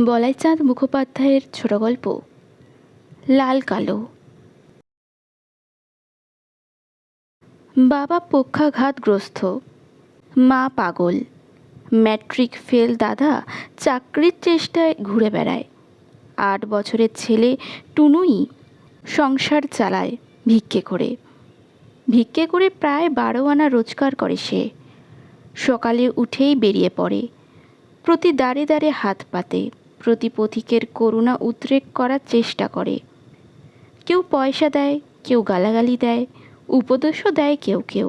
বলাইচাঁদ মুখোপাধ্যায়ের ছোট গল্প, লাল কালো। বাবা পক্ষাঘাতগ্রস্ত, মা পাগল। ম্যাট্রিক ফেল দাদা চাকরির চেষ্টায় ঘুরে বেড়ায়। আট বছরের ছেলে টুনুই সংসার চালায় ভিক্ষে করে। ভিক্ষে করে প্রায় বারো আনা রোজগার করে সে। সকালে উঠেই বেরিয়ে পড়ে। প্রতি দাঁড়ে দাঁড়ে হাত পাতে। প্রতি পথিকের করুণা উদ্রেক করার চেষ্টা করে। কেউ পয়সা দেয়, কেউ গালাগালি দেয়, উপদেশও দেয় কেউ কেউ।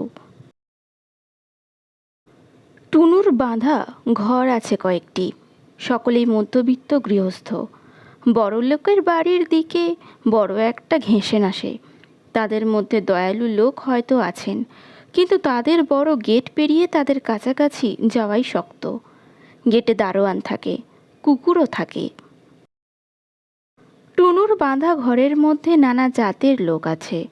টুনুর বাঁধা ঘর আছে কয়েকটি, সকলেই মধ্যবিত্ত গৃহস্থ। বড়লোকের বাড়ির দিকে বড় একটা ঘেঁষে আসে তাদের মধ্যে দয়ালু লোক হয়তো আছেন, কিন্তু তাদের বড় গেট পেরিয়ে তাদের কাছাকাছি যাওয়াই শক্ত। গেটে দারোয়ান থাকে কুকুরও থাকে। টুনুর বাঁধা ঘরের মধ্যে নানা জাতের লোক আছে।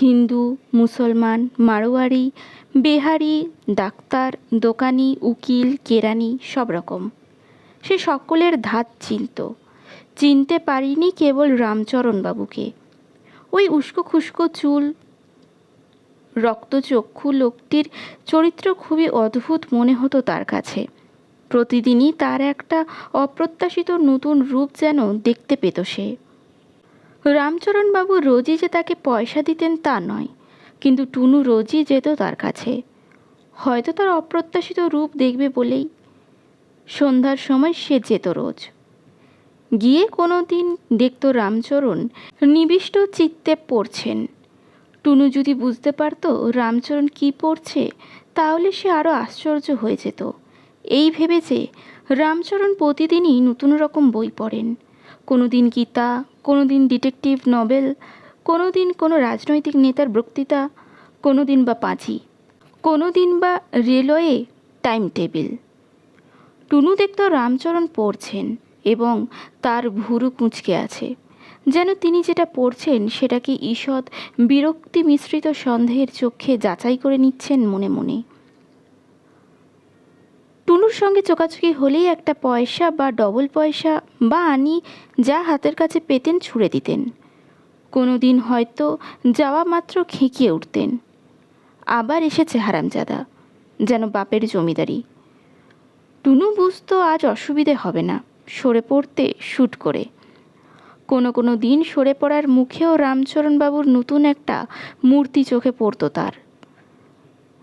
হিন্দু, মুসলমান, মারোয়ারি, বেহারি, ডাক্তার, দোকানি, উকিল, কেরানি, সব রকম। সে সকলের ধাত চিনত। চিনতে পারিনি কেবল রামচরণবাবুকে। ওই উস্কো খুস্কো চুল, রক্তচক্ষু লোকটির চরিত্র খুবই অদ্ভুত মনে হতো তার কাছে। প্রতিদিনই তার একটা অপ্রত্যাশিত নতুন রূপ যেন দেখতে পেত সে। রামচরণবাবু রোজই যে তাকে পয়সা দিতেন তা নয়, কিন্তু টুনু রোজই যেত তার কাছে। হয়তো তার অপ্রত্যাশিত রূপ দেখবে বলেই সন্ধ্যার সময় সে যেত রোজ। গিয়ে কোনো দিন দেখত রামচরণ নিবিষ্ট চিত্তে পড়ছেন। টুনু যদি বুঝতে পারতো রামচরণ কি পড়ছে, তাহলে সে আরও আশ্চর্য হয়ে যেত। এই ভেবে যে রামচরণ প্রতিদিনই নতুন রকম বই পড়েন। কোনো দিন গীতা কোনো দিন ডিটেকটিভ নভেল কোনো দিন কোনো রাজনৈতিক নেতার বক্তৃতা কোনো দিন বা পাঁচি কোনো দিন বা রেলওয়ে টাইম টেবিল টুনু দেখত রামচরণ পড়ছেন এবং তার ভুরু কুঁচকে আছে। যেন তিনি যেটা পড়ছেন সেটাকে ঈষৎ বিরক্তি মিশ্রিত সন্দেহের চোখে যাচাই করে নিচ্ছেন মনে মনে। টুনুর সঙ্গে চোকাচুকি হলেই একটা পয়সা বা ডবল পয়সা বা আনি যা হাতের কাছে পেতেন ছুঁড়ে দিতেন। কোনো দিন হয়তো যাওয়া মাত্র খেঁকিয়ে উঠতেন। আবার এসেছে হারামজাদা, যেন বাপের জমিদারি। টুনু বুঝতো আজ অসুবিধে হবে না, সরে পড়তে শ্যুট করে। কোনো কোনো দিন সরে পড়ার মুখেও রামচরণবাবুর নতুন একটা মূর্তি চোখে পড়তো তার।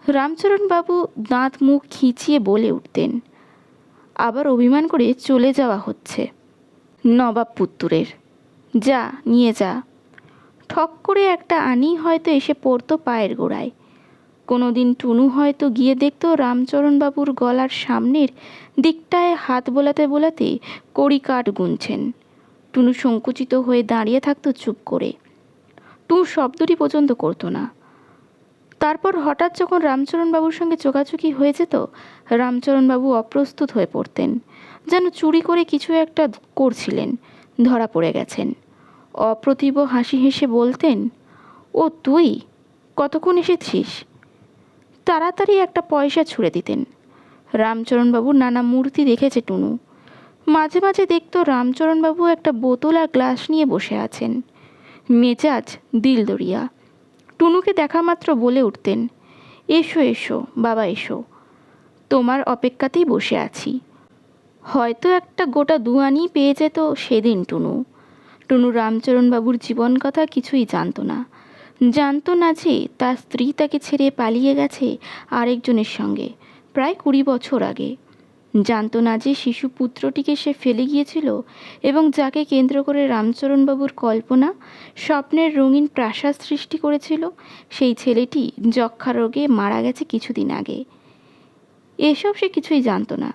রামচরণবাবু দাঁত মুখ খিঁচিয়ে বলে উঠতেন, আবার অভিমান করে চলে যাওয়া হচ্ছে নবাব পুত্তুরের। যা, নিয়ে যা। ঠক করে একটা আনি হয়তো এসে পড়তো পায়ের গোড়ায়। কোনো দিন টুনু হয়তো গিয়ে দেখতো রামচরণবাবুর গলার সামনের দিকটায় হাত বোলাতে বোলাতে কড়ি কাঠ গুনছেন। টুনু সংকুচিত হয়ে দাঁড়িয়ে থাকতো চুপ করে। টু শব্দটি পর্যন্ত করতো না। তারপর হঠাৎ যখন রামচরণবাবুর সঙ্গে চোকাচুকি হয়ে যেত, রামচরণবাবু অপ্রস্তুত হয়ে পড়তেন, যেন চুরি করে কিছু একটা করছিলেন, ধরা পড়ে গেছেন। অপ্রতিভ হাসি হেসে বলতেন, ও তুই, কতক্ষণ এসেছিস? তাড়াতাড়ি একটা পয়সা ছুঁড়ে দিতেন। রামচরণবাবু নানা মূর্তি দেখেছে টুনু। মাঝে মাঝে দেখতো রামচরণবাবু একটা বোতল আর গ্লাস নিয়ে বসে আছেন। মেজাজ দিলদরিয়া। টুনুকে দেখা মাত্র বলে উঠতেন, এসো এসো, বাবা, এসো। তোমার অপেক্ষাতেই বসে আছি। হয়তো একটা গোটা দুয়ানি পেয়ে যেত সেদিন টুনু। টুনু রামচরণবাবুর জীবন কথা কিছুই জানতো না। জানতো না যে তার স্ত্রী তাকে ছেড়ে পালিয়ে গেছে আরেকজনের সঙ্গে, প্রায় কুড়ি বছর আগে। জানতো না যে শিশু পুত্রটিকে সে ফেলে গিয়েছিল এবং যাকে কেন্দ্র করে রামচরণবাবুর কল্পনা, স্বপ্নের রঙিন প্রাসাদ সৃষ্টি করেছিল, সেই ছেলেটি যক্ষা রোগে মারা গেছে কিছুদিন আগে। এসব সে কিছুই জানতো না।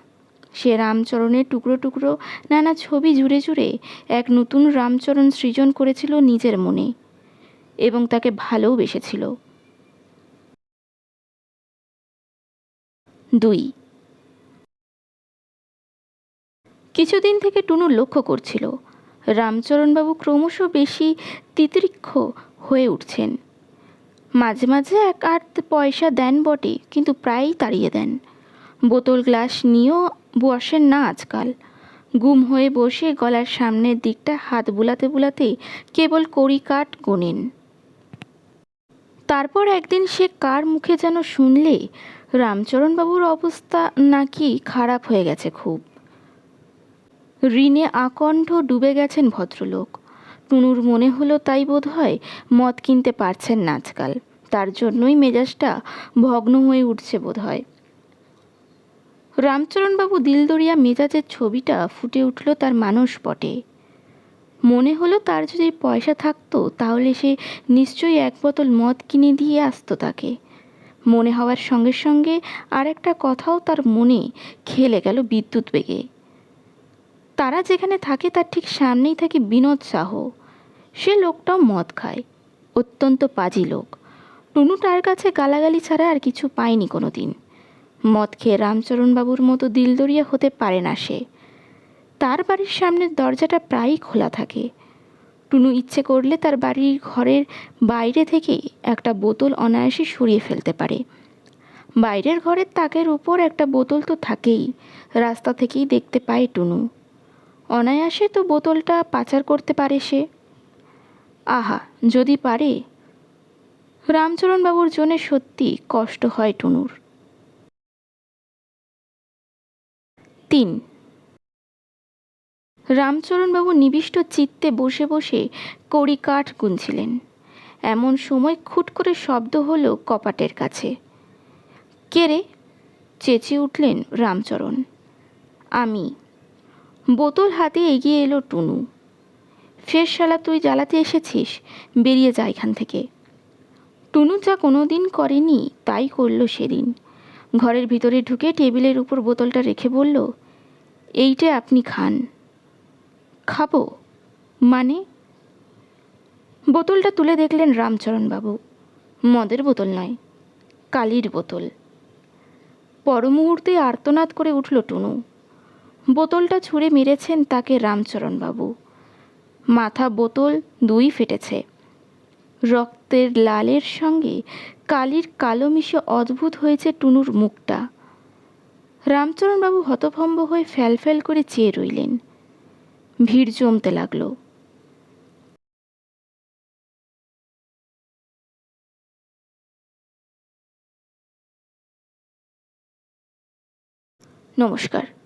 সে রামচরণের টুকরো টুকরো নানা ছবি জুড়ে জুড়ে এক নতুন রামচরণ সৃজন করেছিল নিজের মনে এবং তাকে ভালোও বেসেছিল। দুই কিছুদিন থেকে টুনু লক্ষ্য করছিল। রামচরণবাবু ক্রমশ বেশি তিতিরিক্ষ হয়ে উঠছেন। মাঝে মাঝে এক আধ পয়সা দেন বটে, কিন্তু প্রায়ই তাড়িয়ে দেন। বোতল গ্লাস নিয়েও বসেন না আজকাল। গুম হয়ে বসে গলার সামনের দিকটা হাত বুলাতে বুলাতে কেবল কড়ি কাঠ গোনেন। তারপর একদিন সে কার মুখে যেন শুনলে, রামচরণবাবুর অবস্থা নাকি খারাপ হয়ে গেছে খুব। ঋণে আকণ্ঠ ডুবে গেছেন ভদ্রলোক। টুনুর মনে হলো তাই বোধ হয় মদ কিনতে পারছেন না আজকাল। তার জন্যই মেজাজটা ভগ্ন হয়ে উঠছে বোধ হয় রামচরণবাবু দিলদরিয়া মেজাজের ছবিটা ফুটে উঠল তার মানসপটে। মনে হলো তার যদি পয়সা থাকতো, তাহলে সে নিশ্চয়ই এক বোতল মদ কিনে দিয়ে আসতো তাকে। মনে হওয়ার সঙ্গে সঙ্গে আর একটা কথাও তার মনে খেলে গেল বিদ্যুৎ বেগে তারা যেখানে থাকে তার ঠিক সামনেই থাকে বিনোদ সাহ সে লোকটাও মদ খায়। অত্যন্ত পাজি লোক। টুনু তার কাছে গালাগালি ছাড়া আর কিছু পায়নি কোনো দিন মদ খেয়ে রামচরণবাবুর মতো দিলদরিয়া হতে পারে না সে। তার বাড়ির সামনের দরজাটা প্রায়ই খোলা থাকে। টুনু ইচ্ছে করলে তার বাড়ির ঘরের বাইরে থেকে একটা বোতল অনায়াসে সরিয়ে ফেলতে পারে। বাইরের ঘরের তাকের উপর একটা বোতল তো থাকেই। রাস্তা থেকেই দেখতে পায় টুনু। অনায়াসে তো বোতলটা পাচার করতে পারে সে। আহা, যদি পারে। রামচরণবাবুর জন্যে সত্যি কষ্ট হয় টুনুর। তিন। রামচরণবাবু নিবিষ্ট চিত্তে বসে বসে কড়ি কাঠ গুনছিলেন। এমন সময় খুট করে শব্দ হলো কপাটের কাছে। কে রে? চেঁচিয়ে উঠলেন রামচরণ। আমি। বোতল হাতে এগিয়ে এলো টুনু। ফের শালা, তুই জ্বালাতে এসেছিস? বেরিয়ে যা এখান থেকে। টুনু যা কোনো দিন করেনি, তাই করল সেদিন। ঘরের ভিতরে ঢুকে টেবিলের উপর বোতলটা রেখে বলল, এইটা আপনি খান। খাব? মানে? বোতলটা তুলে দেখলেন রামচরণবাবু। মদের বোতল নয়, কালির বোতল। পর মুহূর্তে আর্তনাদ করে উঠল টুনু। বোতলটা ছুঁড়ে মেরেছেন তাকে রামচরণবাবু। মাথা বোতল দুই ফেটেছে। রক্তের লালের সঙ্গে কালির কালো মিশে অদ্ভুত হয়েছে টুনুর মুখটা। রামচরণবাবু হতভম্ব হয়ে ফ্যাল করে চেয়ে রইলেন। ভিড় জমতে লাগল। নমস্কার।